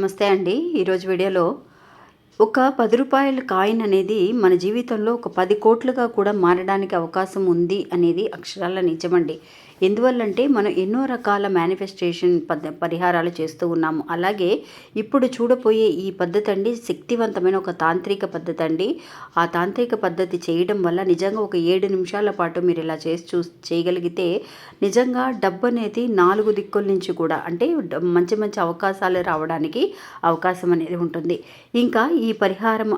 నమస్తే అండి. ఈరోజు వీడియోలో ఒక పది రూపాయల కాయిన్ అనేది మన జీవితంలో ఒక పది కోట్లుగా కూడా మారడానికి అవకాశం ఉంది అనేది అక్షరాల నిజమండి. ఎందువల్లంటే మనం ఎన్నో రకాల మేనిఫెస్టేషన్ పద్ధ పరిహారాలు చేస్తూ ఉన్నాము. అలాగే ఇప్పుడు చూడబోయే ఈ పద్ధతి అండి శక్తివంతమైన ఒక తాంత్రిక పద్ధతి అండి. ఆ తాంత్రిక పద్ధతి చేయడం వల్ల నిజంగా ఒక ఏడు నిమిషాల పాటు మీరు ఇలా చేసి చూ చేయగలిగితే నిజంగా డబ్బు అనేది నాలుగు దిక్కుల నుంచి కూడా అంటే మంచి మంచి అవకాశాలు రావడానికి అవకాశం అనేది ఉంటుంది. ఇంకా ఈ ఈ పరిహారం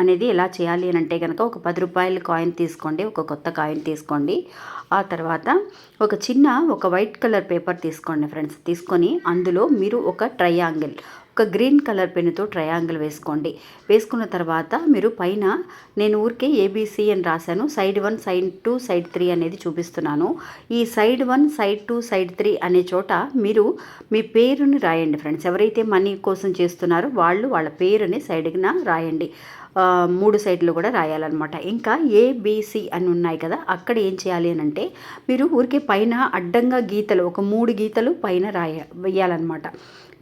అనేది ఎలా చేయాలి అని అంటే కనుక ఒక పది రూపాయల కాయిన్ తీసుకోండి ఒక కొత్త కాయిన్ తీసుకోండి. ఆ తర్వాత ఒక చిన్న ఒక వైట్ కలర్ పేపర్ తీసుకోండి ఫ్రెండ్స్. తీసుకొని అందులో మీరు ఒక ట్రయాంగిల్ ఒక గ్రీన్ కలర్ పెన్నుతో ట్రయాంగిల్ వేసుకోండి. వేసుకున్న తర్వాత మీరు పైన నేను ఊరికే ఏబీసీ అని రాశాను. Side one side two side three అనేది చూపిస్తున్నాను. ఈ side one side two side three అనే చోట మీరు మీ పేరుని రాయండి. ఫ్రెండ్స్ ఎవరైతే మనీ కోసం చేస్తున్నారో వాళ్ళు వాళ్ళ పేరుని సైడ్న రాయండి. మూడు సైడ్లు కూడా రాయాలన్నమాట. ఇంకా ఏబిసి అని ఉన్నాయి కదా అక్కడ ఏం చేయాలి అని అంటే మీరు ఊరికే పైన అడ్డంగా గీతలు ఒక మూడు గీతలు పైన రాయ వేయాలన్నమాట.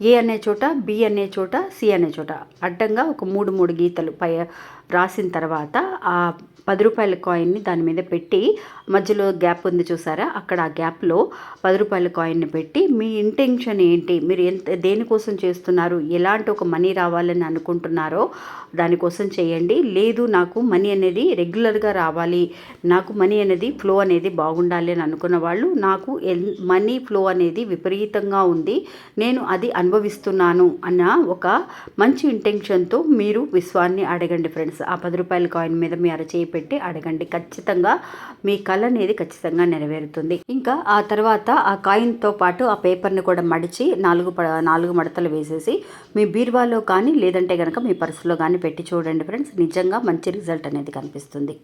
ఏ అనే చోట బి అనే చోట సి అనే చోట అడ్డంగా ఒక మూడు మూడు గీతలు పై రాసిన తర్వాత ఆ పది రూపాయల కాయిన్ని దాని మీద పెట్టి మధ్యలో గ్యాప్ ఉంది చూసారా? అక్కడ ఆ గ్యాప్లో పది రూపాయల కాయిన్ని పెట్టి మీ ఇంటెన్షన్ ఏంటి? మీరు ఎంత దేనికోసం చేస్తున్నారు? ఎలాంటి ఒక మనీ రావాలని అనుకుంటున్నారో దానికోసం చేయండి. లేదు నాకు మనీ అనేది రెగ్యులర్గా రావాలి. నాకు మనీ అనేది ఫ్లో అనేది బాగుండాలి అని అనుకున్న వాళ్ళు నాకు ఎన్- మనీ ఫ్లో అనేది విపరీతంగా ఉంది. నేను అది అనుభవిస్తున్నాను అన్న ఒక మంచి ఇంటెన్షన్తో మీరు విశ్వాన్ని అడగండి ఫ్రెండ్స్ ఆ పది రూపాయల కాయిన్ మీద మీ అరచేయి పెట్టి అడగండి. ఖచ్చితంగా మీ కళ అనేది ఖచ్చితంగా నెరవేరుతుంది. ఇంకా ఆ తర్వాత ఆ కాయిన్తో పాటు ఆ పేపర్ని కూడా మడిచి నాలుగు ప- నాలుగు మడతలు వేసేసి మీ బీరువాలో కానీ లేదంటే కనుక మీ పర్సులో కానీ పెట్టి చూడండి ఫ్రెండ్స్. నిజంగా మంచి రిజల్ట్ అనేది కనిపిస్తుంది.